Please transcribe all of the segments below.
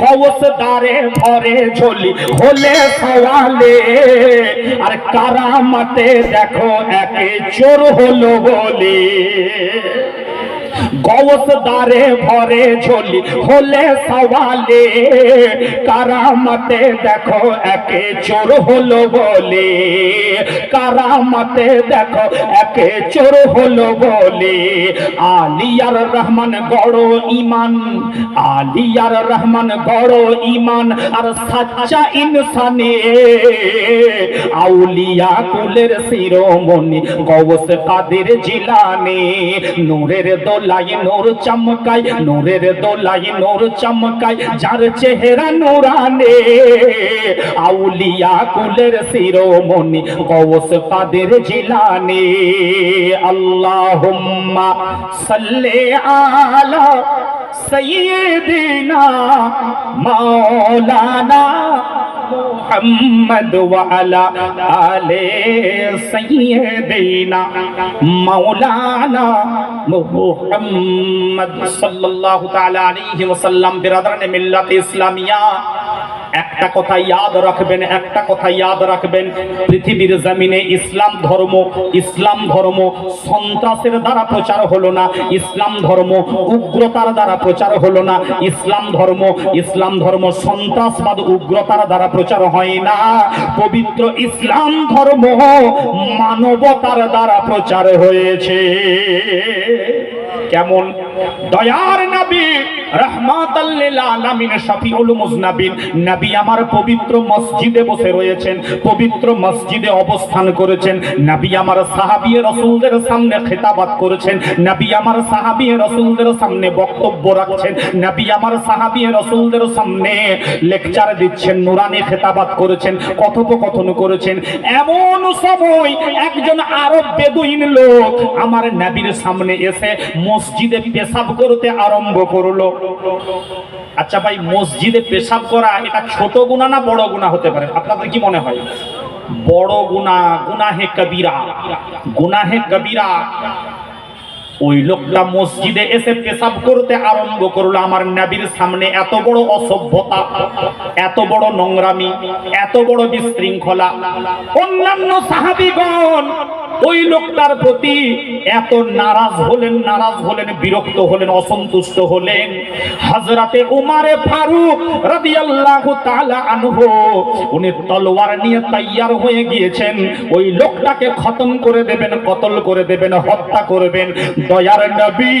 কবস দারে ভরে ঝোলি হলে সওয়ালে। আর কারামাতে দেখো একে চোর হলো বলে। গৌস দারে ভরে ঝোলি হলে সওয়ালে। কারামতে দেখো একে চোর হলো বলে। কারামতে দেখো একে চোর হলো বলে। আলিয়ার রহমান গড় ইমান আলিয়ার রহমান গড় ইমান আর সাচ্চা ইনসানে। আউলিয়া কুলের শিরোমণি গৌস কাদের জিলানে, নূরের দোলাই নূর চমকাই নূরের দোলাই নূর চমকাই যার চেহারা নূরানে, আউলিয়া কুলের শিরোমণি গৌস কাদের জিলানে, আল্লাহুম্মা সাল্লি আলা سيدنا مولانا محمد وعلى آل سيدنا مولانا محمد صلى الله تعالی علیہ وسلم برادران ملت اسلامیہ একটা কথা ইয়াদ রাখবেন, একটা কথা ইয়াদ রাখবেন। পৃথিবীর জমিনে ইসলাম ধর্ম ইসলাম ধর্ম সন্ত্রাসের দ্বারা প্রচার হলো না, ইসলাম ধর্ম উগ্রতার দ্বারা প্রচার হলো না, ইসলাম ধর্ম ইসলাম ধর্ম সন্ত্রাসবাদ উগ্রতার দ্বারা প্রচার হয় না। পবিত্র ইসলাম ধর্ম মানবতার দ্বারা প্রচার হয়েছে। কেমন? দয়ার নবী নবী আমার পবিত্র মসজিদে বসে রয়েছেন, পবিত্র মসজিদে অবস্থান করেছেন। নবী আমার সামনে করেছেন। নবী আমার সামনে বক্তব্য নবী আমার সামনে লেকচার দিচ্ছেন, নুরানি খেতাবাত করেছেন, কথোপকথন করেছেন। এমন সময় একজন আরব বেদুইন লোক আমার নবীর সামনে এসে মসজিদে পেশাব করতে আরম্ভ করল। আচ্ছা ভাই, মসজিদে পেশাব করা এটা ছোট গুণা না বড় গুণা হতে পারে? আপনাদের কি মনে হয়? বড় গুণা, গুনাহে কবিরা। গুনাহে কবিরা। ওই লোকটা মসজিদে এসে পেশাব করতে আরম্ভ করল। আমার নাবির সামনে এত বড় অসভ্যতা, এত বড় নোংরামি, এত বড় বিশৃঙ্খলা। অন্যান্য সাহাবিগণ ওই লোকটার প্রতি এত নারাজ হলেন নারাজ হলেন, বিরক্ত হলেন, অসন্তুষ্ট হলেন। হজরতে উমারে ফারুক রাদিয়াল্লাহু তাআলা আনহু, উনি তলোয়ার নিয়ে তৈয়ার হয়ে গিয়েছেন। ওই লোকটাকে খতম করে দেবেন, কতল করে দেবেন, হত্যা করবেন। দয়ার নবী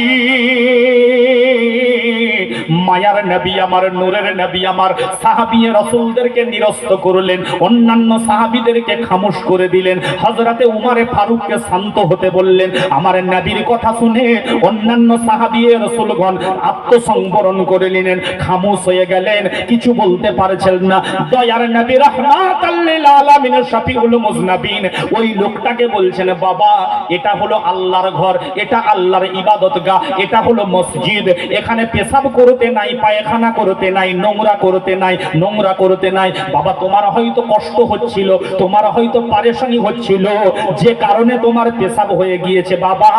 মায়ার নবী আমার, নূরের নবী আমার। সাহাবী রাসূলদেরকে নিরস্ত করলেন, অন্যান্য সাহাবীদেরকে খামোশ করে দিলেন। হযরতে উমারে ফারুককে শান্ত হতে বললেন, আমার নবীর কথা শুনে অন্যান্য সাহাবী রাসূলগণ আত্মসংবরণ করে নিলেন, খামোশ হয়ে গেলেন, কিছু বলতে পারছেন না। দয়ার নবী রাহমাতাল লিল আলামিন শফিউল মুজনাবিন, ওই লোকটাকে বলছেন, বাবা, এটা হলো আল্লাহর ঘর, এটা আল্লাহর ইবাদতগাহ, এটা হলো মসজিদ, এখানে পেশাব করতে নাই, পায়খানা করতে নাই, নোংরা করতে নাই, নোংরা করতে নাই। বাবা, তোমার হয়তো কষ্ট হচ্ছিল, তোমার হয়তো পারেশানি হচ্ছিল, যে কারণে তোমার পেশাব হয়ে গিয়েছে। বাবা,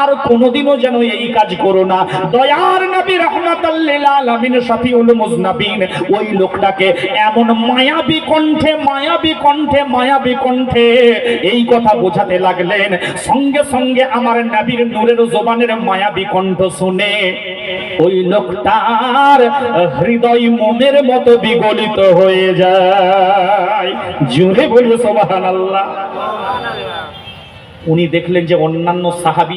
আর কোনোদিনও যেন এই কাজ করো না। দয়ার নবী রহমাতাল্লিল আলামিন শফিউল মুজনাবিন, ওই লোকটাকে এমন মায়াবী কণ্ঠে মায়াবী কণ্ঠে মায়াবী কণ্ঠে এই কথা বোঝাতে লাগলেন। সঙ্গে সঙ্গে আমার নবীর নূরের জবানের মায়াবী কণ্ঠ শুনে ওই লোকটার হৃদয় মনের মতো বিগলিত হয়ে যায়। জুড়ে বলবে সোবাহান আল্লাহ উনি দেখলেন যে অন্যান্য সাহাবি